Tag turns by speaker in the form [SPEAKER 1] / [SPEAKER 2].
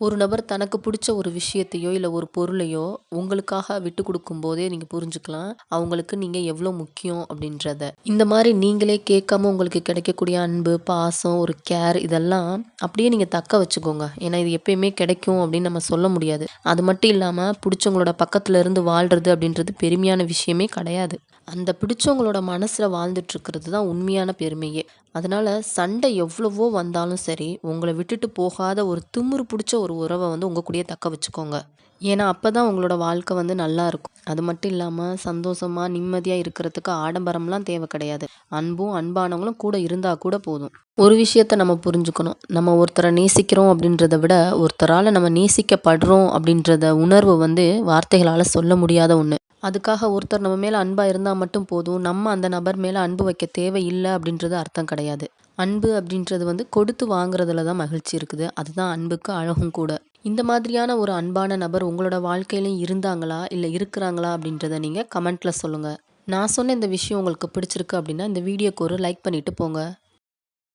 [SPEAKER 1] ஒரு நபர் தனக்கு பிடிச்ச ஒரு விஷயத்தையோ இல்லை ஒரு பொருளையோ உங்களுக்காக விட்டு கொடுக்கும் போதே நீங்கள் புரிஞ்சுக்கலாம். அவங்களுக்கு நீங்கள் எவ்வளோ முக்கியம் அப்படின்றத. இந்த மாதிரி நீங்களே கேட்காம உங்களுக்கு கிடைக்கக்கூடிய அன்பு பாசம் ஒரு கேர் இதெல்லாம் அப்படியே நீங்கள் தக்க வச்சுக்கோங்க. ஏன்னா இது எப்பயுமே கிடைக்கும் அப்படின்னு நம்ம சொல்ல முடியாது. அது மட்டும் இல்லாமல் பிடிச்சவங்களோட பக்கத்துல இருந்து வாழ்கிறது அப்படின்றது பெருமையான விஷயமே கிடையாது. அந்த பிடிச்சவங்களோட மனசில் வாழ்ந்துட்டுருக்கிறது தான் உண்மையான பெருமையே. அதனால் சண்டை எவ்வளவோ வந்தாலும் சரி உங்களை விட்டுட்டு போகாத ஒரு திமுரு பிடிச்ச ஒரு உறவை வந்து உங்கள் கூடயே தக்க வச்சுக்கோங்க. ஏன்னா அப்போ தான் உங்களோட வாழ்க்கை வந்து நல்லா இருக்கும். அது மட்டும் இல்லாமல் சந்தோஷமாக நிம்மதியாக இருக்கிறதுக்கு ஆடம்பரம்லாம் தேவை கிடையாது. அன்பும் அன்பானவங்களும் கூட இருந்தால் கூட போதும். ஒரு விஷயத்த நம்ம புரிஞ்சுக்கணும். நம்ம ஒருத்தரை நேசிக்கிறோம் அப்படின்றத விட ஒருத்தரால் நம்ம நேசிக்கப்படுறோம் அப்படின்றத உணர்வு வந்து வார்த்தைகளால் சொல்ல முடியாத ஒன்று அதுக்காக ஒருத்தர் நம்ம மேலே அன்பாக இருந்தால் மட்டும் போதும். நம்ம அந்த நபர் மேலே அன்பு வைக்க தேவையில்லை அப்படின்றது அர்த்தம் கிடையாது. அன்பு அப்படின்றது வந்து கொடுத்து வாங்குறதுல தான் மகிழ்ச்சி இருக்குது. அதுதான் அன்புக்கு அழகும் கூட. இந்த மாதிரியான ஒரு அன்பான நபர் உங்களோட வாழ்க்கையிலையும் இருந்தாங்களா? இல்லை இருக்கிறாங்களா? அப்படின்றத நீங்கள் கமெண்ட்டில் சொல்லுங்கள் நான் சொன்ன இந்த விஷயம் உங்களுக்கு பிடிச்சிருக்கு அப்படின்னா இந்த வீடியோக்கு ஒரு லைக் பண்ணிவிட்டு போங்க.